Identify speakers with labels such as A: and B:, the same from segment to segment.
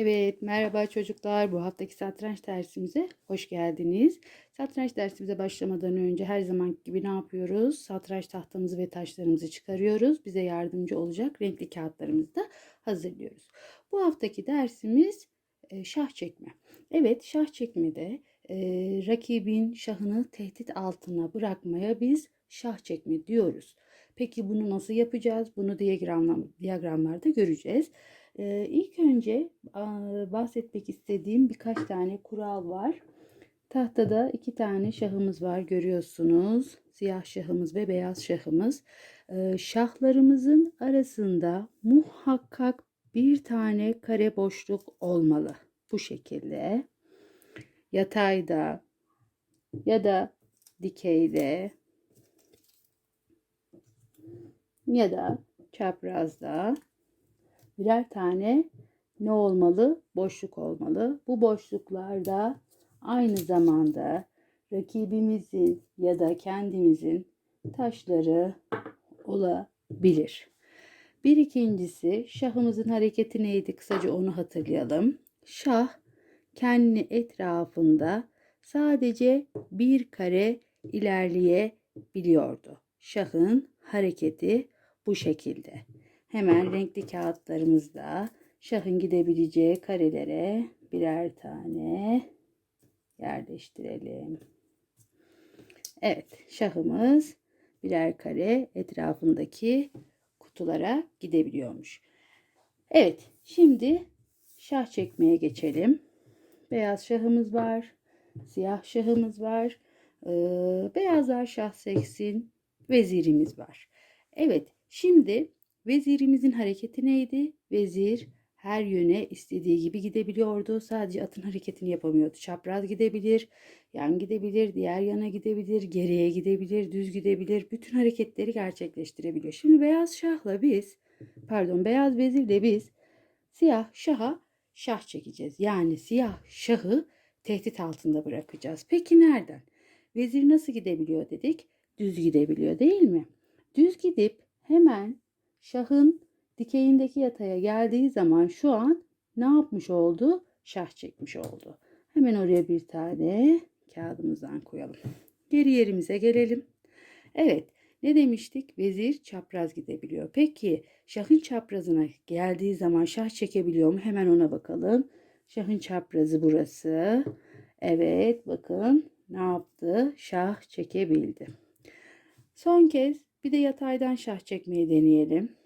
A: Evet, merhaba çocuklar. Bu haftaki satranç dersimize hoş geldiniz. Satranç dersimize başlamadan önce her zaman gibi ne yapıyoruz? Satranç tahtamızı ve taşlarımızı çıkarıyoruz. Bize yardımcı olacak renkli kağıtlarımızı da hazırlıyoruz. Bu haftaki dersimiz e, şah çekme. Evet, şah çekmede e, rakibin şahını tehdit altına bırakmaya biz şah çekme diyoruz. Peki bunu nasıl yapacağız? Bunu diyagramlar, diyagramlarda göreceğiz. Ee, ilk önce bahsetmek istediğim birkaç tane kural var. Tahtada iki tane şahımız var görüyorsunuz. Siyah şahımız ve beyaz şahımız. Ee, şahlarımızın arasında muhakkak bir tane kare boşluk olmalı. Bu şekilde. Yatayda ya da dikeyde ya da çaprazda birer tane ne olmalı? Boşluk olmalı. Bu boşluklarda aynı zamanda rakibimizin ya da kendimizin taşları olabilir. Bir ikincisi şahımızın hareketi neydi? Kısaca onu hatırlayalım. Şah kendi etrafında sadece bir kare ilerleyebiliyordu. Şahın hareketi bu şekilde. Hemen renkli kağıtlarımızda şahın gidebileceği karelere birer tane yerleştirelim. Evet, şahımız birer kare etrafındaki kutulara gidebiliyormuş. Evet, şimdi şah çekmeye geçelim. Beyaz şahımız var, siyah şahımız var. Ee, beyazlar şah seksin, vezirimiz var. Evet, şimdi Vezirimizin hareketi neydi? Vezir her yöne istediği gibi gidebiliyordu. Sadece atın hareketini yapamıyordu. Çapraz gidebilir, yan gidebilir, diğer yana gidebilir, geriye gidebilir, düz gidebilir. Bütün hareketleri gerçekleştirebiliyor. Şimdi beyaz şahla biz, pardon beyaz vezirle biz siyah şaha şah çekeceğiz. Yani siyah şahı tehdit altında bırakacağız. Peki nereden? Vezir nasıl gidebiliyor dedik? Düz gidebiliyor değil mi? Düz gidip hemen şahın dikeyindeki yataya geldiği zaman şu an ne yapmış oldu? Şah çekmiş oldu. Hemen oraya bir tane kağıdımızdan koyalım. Geri yerimize gelelim. Evet ne demiştik? Vezir çapraz gidebiliyor. Peki şahın çaprazına geldiği zaman şah çekebiliyor mu? Hemen ona bakalım. Şahın çaprazı burası. Evet bakın ne yaptı? Şah çekebildi. Son kez bir de yataydan şah çekmeyi deneyelim.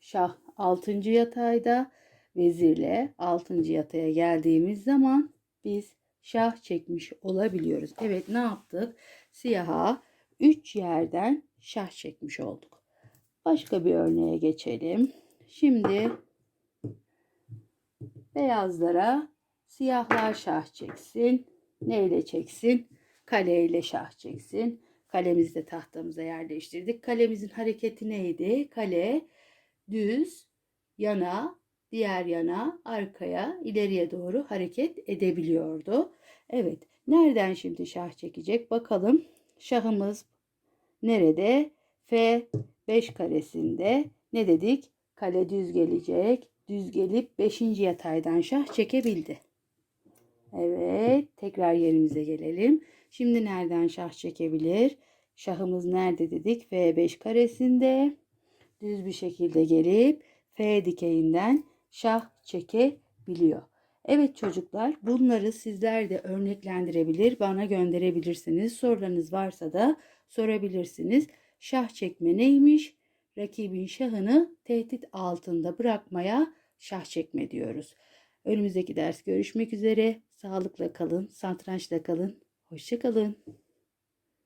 A: Şah 6. yatayda vezirle 6. yataya geldiğimiz zaman biz şah çekmiş olabiliyoruz. Evet ne yaptık? Siyaha 3 yerden şah çekmiş olduk. Başka bir örneğe geçelim. Şimdi beyazlara siyahlar şah çeksin. Neyle çeksin? Kaleyle şah çeksin. Kalemizi de tahtamıza yerleştirdik. Kalemizin hareketi neydi? Kale düz yana, diğer yana, arkaya, ileriye doğru hareket edebiliyordu. Evet, nereden şimdi şah çekecek? Bakalım. Şahımız nerede? F5 karesinde. Ne dedik? Kale düz gelecek. Düz gelip 5. yataydan şah çekebildi. Evet, tekrar yerimize gelelim. Şimdi nereden şah çekebilir? Şahımız nerede dedik? F5 karesinde düz bir şekilde gelip F dikeyinden şah çekebiliyor. Evet çocuklar bunları sizler de örneklendirebilir bana gönderebilirsiniz. Sorularınız varsa da sorabilirsiniz. Şah çekme neymiş? Rakibin şahını tehdit altında bırakmaya şah çekme diyoruz. Önümüzdeki ders görüşmek üzere. Sağlıkla kalın, satrançla kalın. Hoşçakalın.